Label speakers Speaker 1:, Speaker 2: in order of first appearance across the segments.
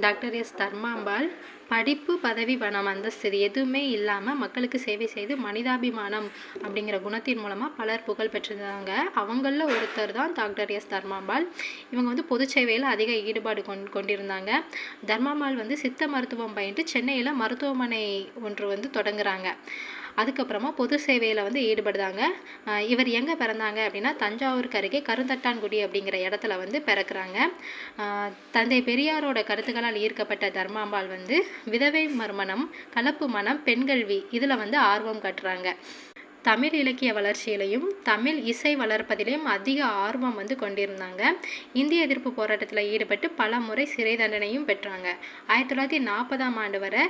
Speaker 1: Doctor S Dharmambal படிப்பு பதவி பணம் அந்தஸ்து எதுவுமே இல்லாமல் மக்களுக்கு சேவை செய்து மனிதாபிமானம் அப்படிங்கிற குணத்தின் மூலமாக பலர் புகழ் பெற்றிருந்தாங்க. அவங்களில் ஒருத்தர் தான் டாக்டர் எஸ் தர்மாம்பாள். இவங்க வந்து பொது சேவையில் அதிக ஈடுபாடு கொண் கொண்டிருந்தாங்க. தர்மாம்பாள் வந்து சித்த மருத்துவம் பயின்று சென்னையில் மருத்துவமனை ஒன்று வந்து தொடங்குறாங்க. அதுக்கப்புறமா பொது சேவையில் வந்து ஈடுபடுதாங்க. இவர் எங்கே பிறந்தாங்க அப்படின்னா தஞ்சாவூருக்கு அருகே கருந்தட்டான்குடி அப்படிங்கிற இடத்துல வந்து பிறக்கிறாங்க. தந்தை பெரியாரோட கருத்துக்களால் ஈர்க்கப்பட்ட தர்மாம்பாள் வந்து விதவை மர்மணம் கலப்பு மனம் பெண்கல்வி இதில் வந்து ஆர்வம் காட்டுறாங்க. தமிழ் இலக்கிய வளர்ச்சியிலையும் தமிழ் இசை வளர்ப்பதிலையும் அதிக ஆர்வம் வந்து கொண்டிருந்தாங்க. இந்திய எதிர்ப்பு போராட்டத்தில் ஈடுபட்டு பல முறை சிறை தண்டனையும் பெற்றாங்க. ஆயிரத்தி தொள்ளாயிரத்தி நாற்பதாம் ஆண்டு வரை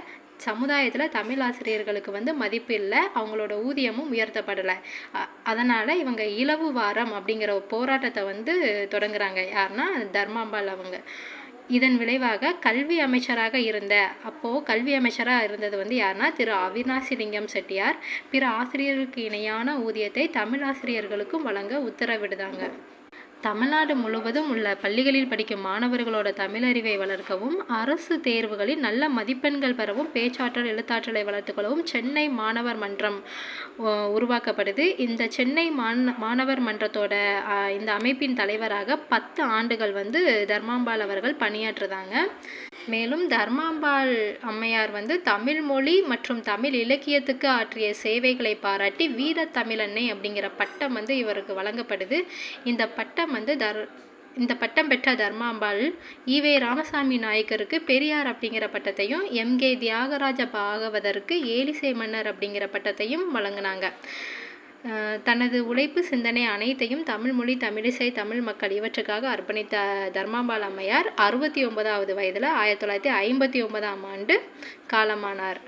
Speaker 1: சமுதாயத்தில் தமிழ் ஆசிரியர்களுக்கு வந்து மதிப்பு இல்லை அவங்களோட ஊதியமும் உயர்த்தப்படலை. அதனால் இவங்க இலவு வாரம் அப்படிங்கிற போராட்டத்தை வந்து தொடங்குறாங்க. யாருன்னா தர்மாம்பாள் அவங்க. இதன் விளைவாக கல்வி அமைச்சராக இருந்த அப்போது கல்வி அமைச்சராக இருந்தது வந்து யாருன்னா திரு அவினாசி லிங்கம் செட்டியார். பிற ஆசிரியர்களுக்கு இணையான ஊதியத்தை தமிழ் ஆசிரியர்களுக்கும் வழங்க உத்தரவிடுதாங்க. தமிழ்நாடு முழுவதும் உள்ள பள்ளிகளில் படிக்கும் மாணவர்களோட தமிழறிவை வளர்க்கவும் அரசு தேர்வுகளில் நல்ல மதிப்பெண்கள் பெறவும் பேச்சாற்றல் எழுத்தாற்றலை வளர்த்துக்கொள்ளவும் சென்னை மாணவர் மன்றம் உருவாக்கப்படுது. இந்த சென்னை மாண மாணவர் மன்றத்தோட இந்த அமைப்பின் தலைவராக பத்து ஆண்டுகள் வந்து தர்மாம்பாள் அவர்கள் பணியாற்றுதாங்க. மேலும் தர்மாம்பாள் அம்மையார் வந்து தமிழ் மொழி மற்றும் தமிழ் இலக்கியத்துக்கு ஆற்றிய சேவைகளை பாராட்டி வீர தமிழன்னை அப்படிங்கிற பட்டம் வந்து இவருக்கு வழங்கப்படுது. இந்த பட்டம் வந்து தர் இந்த பட்டம் பெற்ற தர்மாம்பாள் ஈவே ராமசாமி நாயக்கருக்கு பெரியார் அப்படிங்கிற பட்டத்தையும் எம்கே தியாகராஜ பாகவதருக்கு ஏலிசை மன்னர் அப்படிங்கிற பட்டத்தையும் வழங்கினாங்க. தனது உழைப்பு சிந்தனை அனைத்தையும் தமிழ் மொழி தமிழிசை தமிழ் மக்கள் இவற்றுக்காக அர்ப்பணித்த தர்மாம்பாள் அம்மையார் அறுபத்தி ஒன்பதாவது வயதில் ஆயிரத்தி தொள்ளாயிரத்தி ஐம்பத்தி ஒன்பதாம் ஆண்டு காலமானார்.